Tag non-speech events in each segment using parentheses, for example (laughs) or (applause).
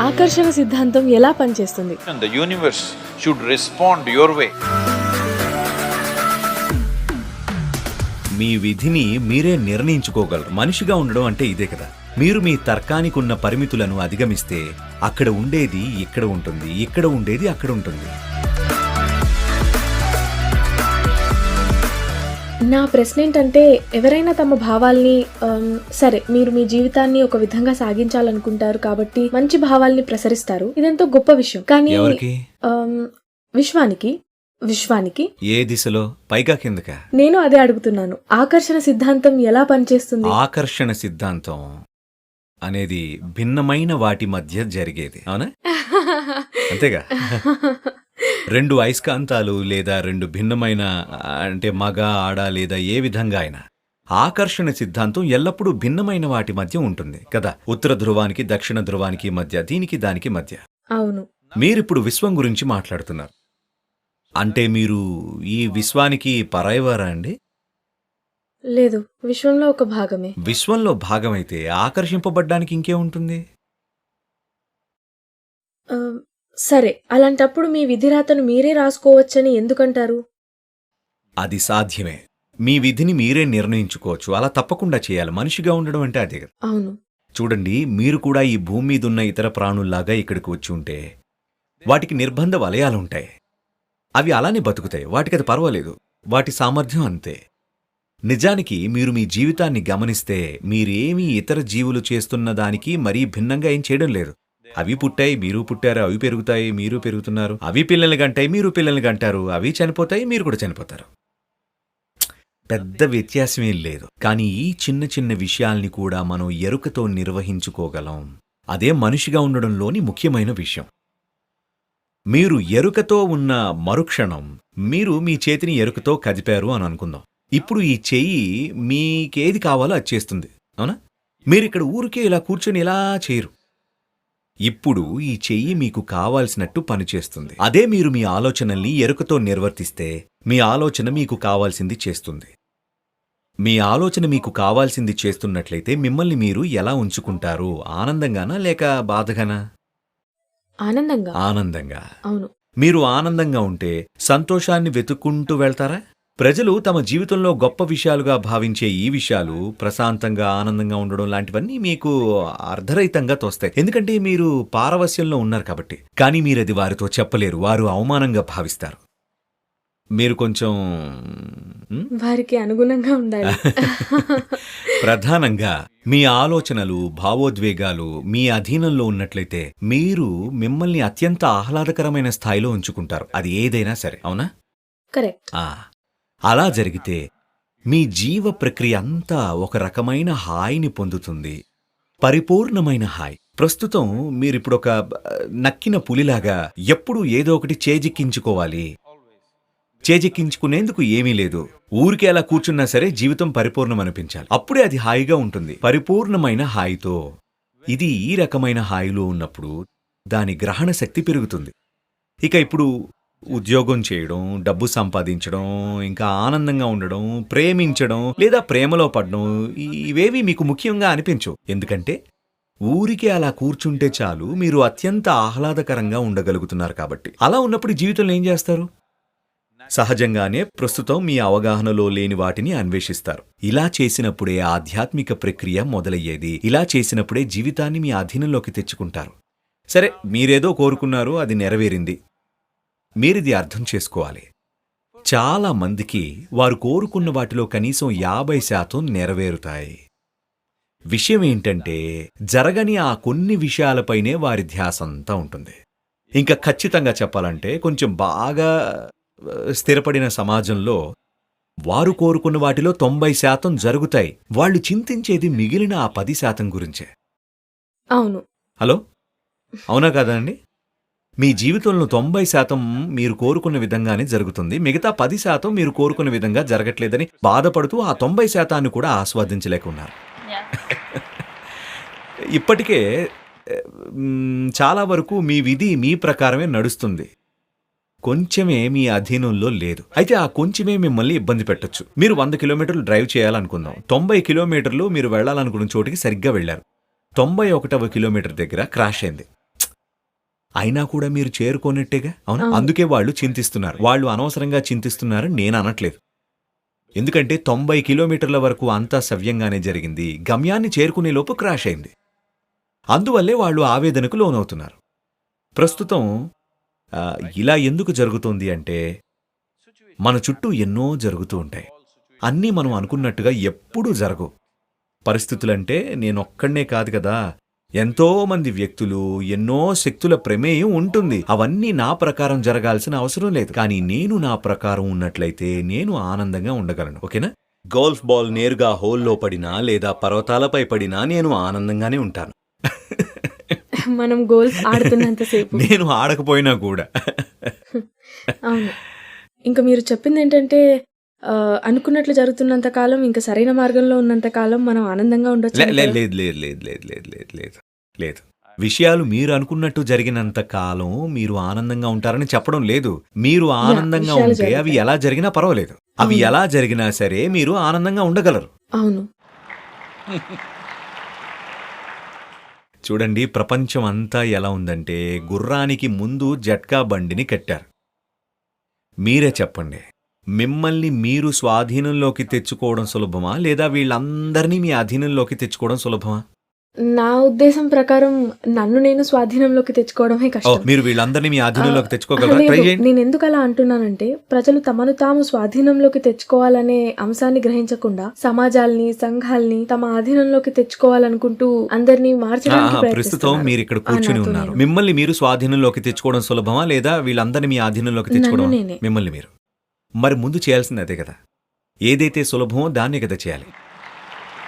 ఆకర్షణ సిద్ధాంతం ఎలా పనిచేస్తుంది? And the universe should respond your way. మీ విధిని మీరే నిర్ణయించుకోగలరు. మనిషిగా ఉండడం అంటే ఇదే కదా. మీరు మీ తర్కానికి ఉన్న పరిమితులను అధిగమిస్తే అక్కడ ఉండేది ఇక్కడ ఉంటుంది ఇక్కడ ఉండేది అక్కడ ఉంటుంది. నా ప్రశ్న ఏంటంటే ఎవరైనా తమ భావాల్ని సరే మీరు మీ జీవితాన్ని ఒక విధంగా సాగించాలనుకుంటారు కాబట్టి మంచి భావాల్ని ప్రసరిస్తారు. ఇదెంతో గొప్ప విషయం. కానీ విశ్వానికి విశ్వానికి. ఏ దిశలో? పైగా కిందకా? నేను అదే అడుగుతున్నాను. ఆకర్షణ సిద్ధాంతం ఎలా పనిచేస్తుంది? ఆకర్షణ సిద్ధాంతం అనేది భిన్నమైన వాటి మధ్య జరిగేది. అవునా? (laughs) అంతేగా? రెండు అయస్కాంతాలు లేదా రెండు భిన్నమైన అంటే మగ ఆడ లేదా ఏ విధంగా అయినా ఆకర్షణ సిద్ధాంతం ఎల్లప్పుడూ భిన్నమైన వాటి మధ్య ఉంటుంది కదా? ఉత్తర ధ్రువానికి దక్షిణ ధ్రువానికి మధ్య దీనికి దానికి మధ్య. అవును. మీరిప్పుడు విశ్వం గురించి మాట్లాడుతున్నారు. అంటే మీరు ఈ విశ్వానికి పరాయవారా అండి? లేదు విశ్వంలో ఒక భాగమే. విశ్వంలో భాగమైతే ఆకర్షింపబడ్డానికి ఇంకే ఉంటుంది సరే అలాంటప్పుడు మీ విధిరాతను మీరే రాసుకోవచ్చని ఎందుకంటారు? అది సాధ్యమే. మీ విధిని మీరే నిర్ణయించుకోవచ్చు. అలా తప్పకుండా చేయాలి. మనిషిగా ఉండడం అంటే అదే కదా. అవును. చూడండి మీరు కూడా ఈ భూమి మీద ఉన్న ఇతర ప్రాణుల్లాగా ఇక్కడికి వచ్చి ఉంటే వాటికి నిర్బంధ వలయాలుంటాయి. అవి అలానే బతుకుతాయి. వాటికి అది పర్వాలేదు. వాటి సామర్థ్యం అంతే. నిజానికి మీరు మీ జీవితాన్ని గమనిస్తే మీరేమీ ఇతర జీవులు చేస్తున్న దానికి మరీ భిన్నంగా ఏం చేయడం లేదు. అవి పుట్టాయి మీరు పుట్టారు అవి పెరుగుతాయి మీరు పెరుగుతున్నారు. అవి పిల్లల్ని గంటాయి మీరు పిల్లల్ని కంటారు. అవి చనిపోతాయి మీరు కూడా చనిపోతారు. పెద్ద వ్యత్యాసం ఏం లేదు. కానీ ఈ చిన్న చిన్న విషయాల్ని కూడా మనం ఎరుకతో నిర్వహించుకోగలం. అదే మనిషిగా ఉండడంలోని ముఖ్యమైన విషయం. మీరు ఎరుకతో ఉన్న మరుక్షణం మీరు మీ చేతిని ఎరుకతో కదిపారు అని అనుకుందాం. ఇప్పుడు ఈ చెయ్యి మీకేది కావాలో అది చేస్తుంది అవునా? ఇక్కడ ఊరికే ఇలా కూర్చొని ఇలా చేయరు. ఇప్పుడు ఈ చెయ్యి మీకు కావాల్సినట్టు పనిచేస్తుంది. అదే మీరు మీ ఆలోచనల్ని ఎరుకతో నిర్వర్తిస్తే మీ ఆలోచన మీకు కావాల్సింది చేస్తుంది. మీ ఆలోచన మీకు కావాల్సింది చేస్తున్నట్లయితే మిమ్మల్ని మీరు ఎలా ఉంచుకుంటారు? ఆనందంగానా లేక బాధగానా? ఆనందంగా. ఆనందంగా. అవును. మీరు ఆనందంగా ఉంటే సంతోషాన్ని వెతుక్కుంటూ వెళ్తారా? ప్రజలు తమ జీవితంలో గొప్ప విషయాలుగా భావించే ఈ విషయాలు ప్రశాంతంగా ఆనందంగా ఉండడం లాంటివన్నీ మీకు అర్ధరహితంగా తోస్తాయి. ఎందుకంటే మీరు పారవస్యంలో ఉన్నారు కాబట్టి. కానీ మీరది వారితో చెప్పలేరు వారు అవమానంగా భావిస్తారు. మీరు కొంచెం వారికి అనుగుణంగా ఉండాలి. (laughs) ప్రధానంగా మీ ఆలోచనలు భావోద్వేగాలు మీ అధీనంలో ఉన్నట్లయితే మీరు మిమ్మల్ని అత్యంత ఆహ్లాదకరమైన స్థాయిలో ఉంచుకుంటారు. అది ఏదైనా సరే అవునా? కరెక్ట్. ఆ. అలా జరిగితే మీ జీవ ప్రక్రియ అంతా ఒక రకమైన హాయిని పొందుతుంది. పరిపూర్ణమైన హాయ్. ప్రస్తుతం మీరిప్పుడొక ఒక నక్కిన పులిలాగా ఎప్పుడూ ఏదో ఒకటి చేజిక్కించుకోవాలి. చేజిక్కించుకునేందుకు ఏమీ లేదు. ఊరికే అలా కూర్చున్నా సరే జీవితం పరిపూర్ణం అనిపించాలి అప్పుడే అది హాయిగా ఉంటుంది. పరిపూర్ణమైన హాయితో ఇది ఈ రకమైన హాయిలో ఉన్నప్పుడు దాని గ్రహణ శక్తి పెరుగుతుంది. ఇక ఇప్పుడు ఉద్యోగం చేయడం డబ్బు సంపాదించడం ఇంకా ఆనందంగా ఉండడం ప్రేమించడం లేదా ప్రేమలో పడడం ఇవేవి మీకు ముఖ్యంగా అనిపించవు. ఎందుకంటే ఊరికే అలా కూర్చుంటే చాలు మీరు అత్యంత ఆహ్లాదకరంగా ఉండగలుగుతున్నారు కాబట్టి. అలా ఉన్నప్పుడు జీవితంలో ఏం చేస్తారు? సహజంగానే ప్రస్తుతం మీ అవగాహనలో లేని వాటిని అన్వేషిస్తారు. ఇలా చేసినప్పుడే ఆధ్యాత్మిక ప్రక్రియ మొదలయ్యేది. ఇలా చేసినప్పుడే జీవితాన్ని మీ అధీనంలోకి తెచ్చుకుంటారు. సరే మీరేదో కోరుకున్నారు అది నెరవేరింది. మీరిది అర్థం చేసుకోవాలి. చాలా మందికి వారు కోరుకున్న వాటిలో కనీసం యాభై శాతం నెరవేరుతాయి. విషయం ఏంటంటే జరగని ఆ కొన్ని విషయాలపైనే వారి ధ్యాసంతా ఉంటుంది. ఇంకా ఖచ్చితంగా చెప్పాలంటే కొంచెం బాగా స్థిరపడిన సమాజంలో వారు కోరుకున్న వాటిలో తొంభై శాతం జరుగుతాయి. వాళ్ళు చింతించేది మిగిలిన ఆ పది శాతం గురించే. అవును. హలో? అవునా కాదండి మీ జీవితంలో తొంభై శాతం మీరు కోరుకున్న విధంగానే జరుగుతుంది. మిగతా పది శాతం మీరు కోరుకున్న విధంగా జరగట్లేదని బాధపడుతూ ఆ తొంభై శాతాన్ని కూడా ఆస్వాదించలేకున్నారు. ఇప్పటికే చాలా వరకు మీ విధి మీ ప్రకారమే నడుస్తుంది. కొంచెమే మీ అధీనంలో లేదు. అయితే ఆ కొంచెమే మిమ్మల్ని ఇబ్బంది పెట్టొచ్చు. మీరు వంద కిలోమీటర్లు డ్రైవ్ చేయాలనుకుందాం. తొంభై కిలోమీటర్లు మీరు వెళ్ళాలనుకున్న చోటికి సరిగ్గా వెళ్ళారు. తొంభై ఒకటవ కిలోమీటర్ దగ్గర క్రాష్ అయింది. అయినా కూడా మీరు చేరుకోనట్టేగా? అవునా. అందుకే వాళ్ళు చింతిస్తున్నారు. వాళ్ళు అనవసరంగా చింతిస్తున్నారని నేను అనట్లేదు. ఎందుకంటే తొంభై కిలోమీటర్ల వరకు అంతా సవ్యంగానే జరిగింది. గమ్యాన్ని చేరుకునే లోపు క్రాష్ అయింది. అందువల్లే వాళ్ళు ఆవేదనకు లోనవుతున్నారు. ప్రస్తుతం ఇలా ఎందుకు జరుగుతోంది అంటే మన చుట్టూ ఎన్నో జరుగుతూ ఉంటాయి. అన్నీ మనం అనుకున్నట్టుగా ఎప్పుడూ జరగవు. పరిస్థితులంటే నేనొక్కడనే కాదు కదా. ఎంతో మంది వ్యక్తులు ఎన్నో శక్తుల ప్రమేయం ఉంటుంది. అవన్నీ నా ప్రకారం జరగాల్సిన అవసరం లేదు. కానీ నేను నా ప్రకారం ఉన్నట్లయితే నేను ఆనందంగా ఉండగలను. ఓకేనా? గోల్ఫ్ బాల్ నేరుగా హోల్లో పడినా లేదా పర్వతాలపై పడినా నేను ఆనందంగానే ఉంటాను. (laughs) మనం గోల్స్ ఆడుతున్నంతసేపు (laughs) నేను ఆడకపోయినా కూడా. (laughs) అవును. ఇంకా మీరు చెప్పింది ఏంటంటే అనుకున్నట్లు జరుగుతున్నంత కాలం ఇంకా సరైన మార్గంలో ఉన్నంత కాలం మనం ఆనందంగా ఉండొచ్చు? లేదు లేదు లేదు లేదు లేదు లేదు లేదు లేదు. విషయాలు మీరు అనుకున్నట్టు జరిగినంత కాలం మీరు ఆనందంగా ఉంటారని చెప్పడం లేదు. మీరు ఆనందంగా ఉంటే అవి. ఎలా జరిగినా పర్వాలేదు. అవి. ఎలా జరిగినా సరే మీరు ఆనందంగా ఉండగలరు. అవును. (laughs) చూడండి ప్రపంచం అంతా ఎలా ఉందంటే గుర్రానికి ముందు జట్కా బండిని కట్టారు. మీరే చెప్పండి. మిమ్మల్ని మీరు స్వాధీనంలోకి తెచ్చుకోవడం సులభమా? లేదా వీళ్ళందరినీ మీ అధీనంలోకి తెచ్చుకోవడం సులభమా? నా ఉద్దేశం ప్రకారం నన్ను నేను స్వాధీనంలోకి తెచ్చుకోవడమే ఓ కష్టం. మీరు వీళ్ళందరినీ మీ అధీనంలోకి తెచ్చుకోగలరా? లేదు, ట్రై చేయండి. నేను ఎందుకు అలా అంటున్నానంటే ప్రజలు తమను తాము స్వాధీనంలోకి తెచ్చుకోవాలనే అంశాన్ని గ్రహించకుండా సమాజాల్ని సంఘాల్ని తమ ఆధీనంలోకి తెచ్చుకోవాలనుకుంటూ అందరినీ మార్చడానికి ఆహా, ప్రస్తుతం ప్రయత్నిస్తున్నారు. మీరు ఇక్కడ ఆ, కూర్చుని నాతో ఉన్నారు. నేను. మిమ్మల్ని మీరు స్వాధీనంలోకి తెచ్చుకోవడం సులభమా? లేదా వీళ్ళందరినీ మీ అధీనంలోకి తెచ్చుకోవడం నేనే. మిమ్మల్ని మీరు. మరి ముందు చేయాల్సింది అదే కదా. ఏదైతే సులభమో దాన్నే కదా చేయాలి.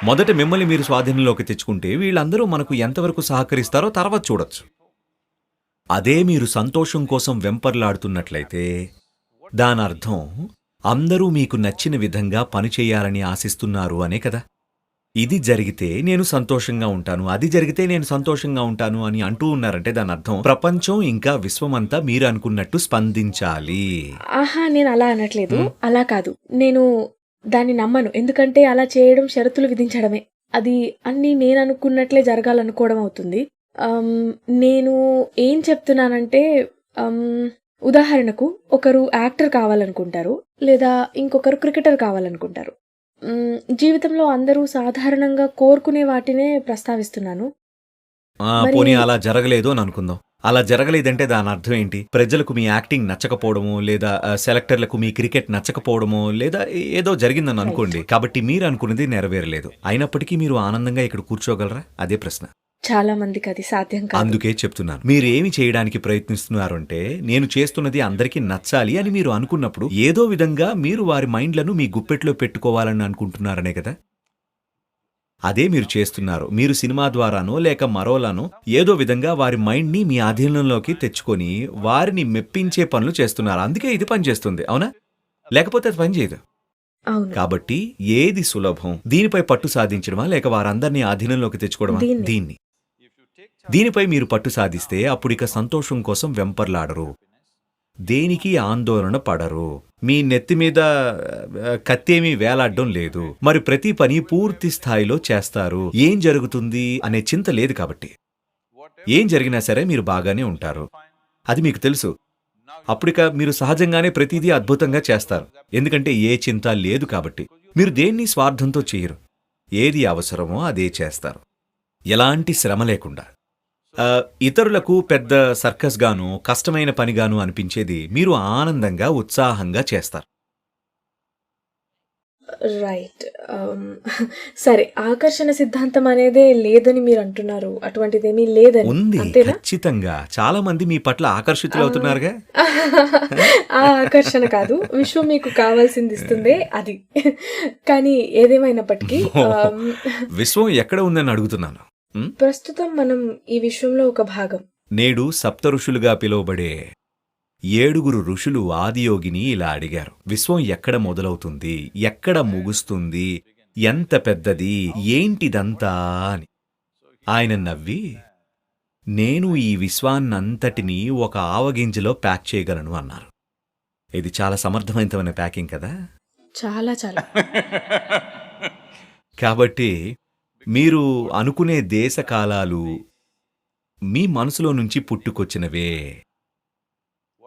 మొదట మిమ్మల్ని మీరు స్వాధీనంలోకి తెచ్చుకుంటే వీళ్ళందరూ మనకు ఎంతవరకు సహకరిస్తారో తర్వాత చూడొచ్చు. అదే మీరు సంతోషం కోసం వెంపర్లాడుతున్నట్లయితే దానర్థం అందరూ మీకు నచ్చిన విధంగా పనిచేయాలని ఆశిస్తున్నారు అనే కదా. ఇది జరిగితే నేను సంతోషంగా ఉంటాను అది జరిగితే నేను సంతోషంగా ఉంటాను అని అంటూ ఉన్నారంటే దాని అర్థం ప్రపంచం ఇంకా విశ్వమంతా మీరు అనుకున్నట్టు స్పందించాలి. ఆహా నేను అలా అనట్లేదు. అలా కాదు. నేను దాన్ని నమ్మను. ఎందుకంటే అలా చేయడం షరతులు విధించడమే. అది అన్ని నేను అనుకున్నట్లే జరగాలనుకోవడం అవుతుంది. నేను ఏం చెప్తున్నానంటే ఉదాహరణకు ఒకరు యాక్టర్ కావాలనుకుంటారు లేదా ఇంకొకరు క్రికెటర్ కావాలనుకుంటారు. జీవితంలో అందరూ సాధారణంగా కోరుకునే వాటినే ప్రస్తావిస్తున్నాను. ఆ, మరి- పోనీ అలా జరగలేదు అని అనుకుందాం. అలా జరగలేదంటే దాని అర్థం ఏంటి? ప్రజలకు మీ యాక్టింగ్ నచ్చకపోవడమో లేదా ఆ, సెలెక్టర్లకు మీ క్రికెట్ నచ్చకపోవడమో లేదా ఏ- ఏదో జరిగిందని అనుకోండి. కాబట్టి మీరు అనుకున్నది నెరవేరలేదు. అయినప్పటికీ మీరు ఆనందంగా ఇక్కడ కూర్చోగలరా? అదే ప్రశ్న. చాలా మందికి అది సాధ్యం కాదు. అందుకే చెప్తున్నాను. మీరు ఏమి చేయడానికి ప్రయత్నిస్తున్నారు అంటే నేను చేస్తున్నది అందరికీ నచ్చాలి అని మీరు అనుకున్నప్పుడు ఏదో విధంగా మీరు వారి మైండ్లను మీ గుప్పెట్లో పెట్టుకోవాలని అనుకుంటున్నారనే కదా? అదే మీరు చేస్తున్నారు. మీరు సినిమా ద్వారానో లేక మరోలానో ఏదో విధంగా వారి మైండ్ని మీ ఆధీనంలోకి తెచ్చుకొని వారిని మెప్పించే పనులు చేస్తున్నారు. అందుకే ఇది పనిచేస్తుంది అవునా? లేకపోతే అది పనిచేయదు అవును. కాబట్టి ఏది సులభం? దీనిపై పట్టు సాధించడమా లేక వారందరినీ ఆధీనంలోకి తెచ్చుకోవడమా? దీన్ని. దీనిపై మీరు పట్టు సాధిస్తే అప్పుడిక సంతోషం కోసం వెంపర్లాడరు. దేనికి ఆందోళన పడరు. మీ నెత్తి మీద కత్తేమీ వేలాడడం లేదు. మరి ప్రతి పని పూర్తి స్థాయిలో చేస్తారు. ఏం జరుగుతుంది అనే చింత లేదు కాబట్టి. ఏం జరిగినా సరే మీరు బాగానే ఉంటారు. అది మీకు తెలుసు. అప్పుడిక మీరు సహజంగానే ప్రతిదీ అద్భుతంగా చేస్తారు. ఎందుకంటే ఏ చింత లేదు కాబట్టి. మీరు దేన్ని స్వార్థంతో చేయరు. ఏది అవసరమో అదే చేస్తారు. ఎలాంటి శ్రమ లేకుండా. ఇతరులకు పెద్ద సర్కస్గాను కష్టమైన పనిగాను అనిపించేది మీరు ఆనందంగా ఉత్సాహంగా చేస్తారు. రైట్. సరే ఆకర్షణ సిద్ధాంతం అనేదే లేదని మీరు అంటున్నారు. అటువంటిదేమీ లేదని. ఉంది ఖచ్చితంగా. చాలా మంది మీ పట్ల ఆకర్షితులు అవుతున్నారుగా. ఆ ఆకర్షణ కాదు. విశ్వం మీకు కావాల్సింది ఇస్తుందే అది. కానీ ఏదేమైనప్పటికీ విశ్వం ఎక్కడ ఉందని అడుగుతున్నాను? ప్రస్తుతం మనం ఈ విశ్వంలో ఒక భాగం. నేడు సప్త ఋషులుగా పిలువబడే ఏడుగురు ఋషులు ఆదియోగిని ఇలా అడిగారు. విశ్వం ఎక్కడ మొదలవుతుంది? ఎక్కడ ముగుస్తుంది? ఎంత పెద్దది? ఏంటిదంతా అని. ఆయన నవ్వి నేను ఈ విశ్వాన్నంతటినీ ఒక ఆవగింజలో ప్యాక్ చేయగలను అన్నారు. ఇది చాలా సమర్థవంతమైన ప్యాకింగ్ కదా? చాలా చాలా. (laughs) కాబట్టి మీరు అనుకునే దేశ కాలాలు మీ మనసులో నుంచి పుట్టుకొచ్చినవే.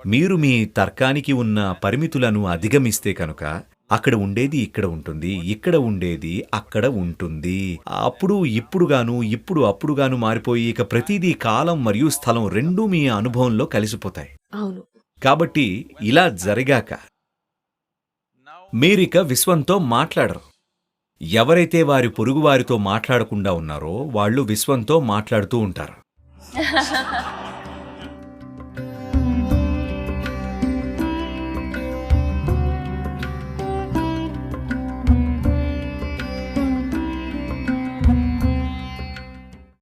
మీరు మీ తర్కానికి ఉన్న పరిమితులను అధిగమిస్తే కనుక అక్కడ ఉండేది ఇక్కడ ఉంటుంది ఇక్కడ ఉండేది అక్కడ ఉంటుంది. అప్పుడు ఇప్పుడుగాను ఇప్పుడు అప్పుడుగాను మారిపోయి ఇక ప్రతిదీ కాలం మరియు స్థలం రెండూ మీ అనుభవంలో కలిసిపోతాయి. అవును. కాబట్టి ఇలా జరిగాక మీరిక విశ్వంతో మాట్లాడరు. ఎవరైతే వారి పొరుగువారితో మాట్లాడకుండా ఉన్నారో వాళ్ళు విశ్వంతో మాట్లాడుతూ ఉంటారు. (laughs)